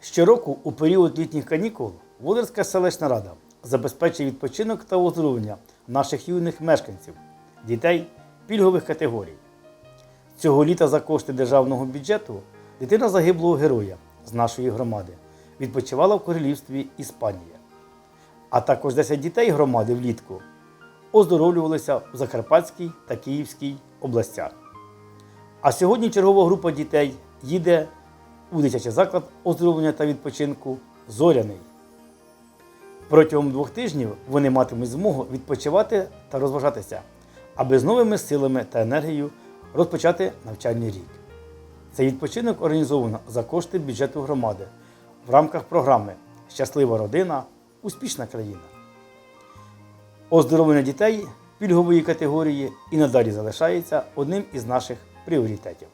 Щороку у період літніх канікул Володарська селищна рада забезпечує відпочинок та оздоровлення наших юних мешканців, дітей пільгових категорій. Цього літа за кошти державного бюджету дитина загиблого героя з нашої громади відпочивала в королівстві Іспанія. А також 10 дітей громади влітку оздоровлювалися в Закарпатській та Київській областях. А сьогодні чергова група дітей їде у дитячий заклад оздоровлення та відпочинку Зоряний. Протягом двох тижнів вони матимуть змогу відпочивати та розважатися, аби з новими силами та енергією розпочати навчальний рік. Цей відпочинок організовано за кошти бюджету громади в рамках програми Щаслива родина, успішна країна. Оздоровлення дітей пільгової категорії і надалі залишається одним із наших пріоритетів.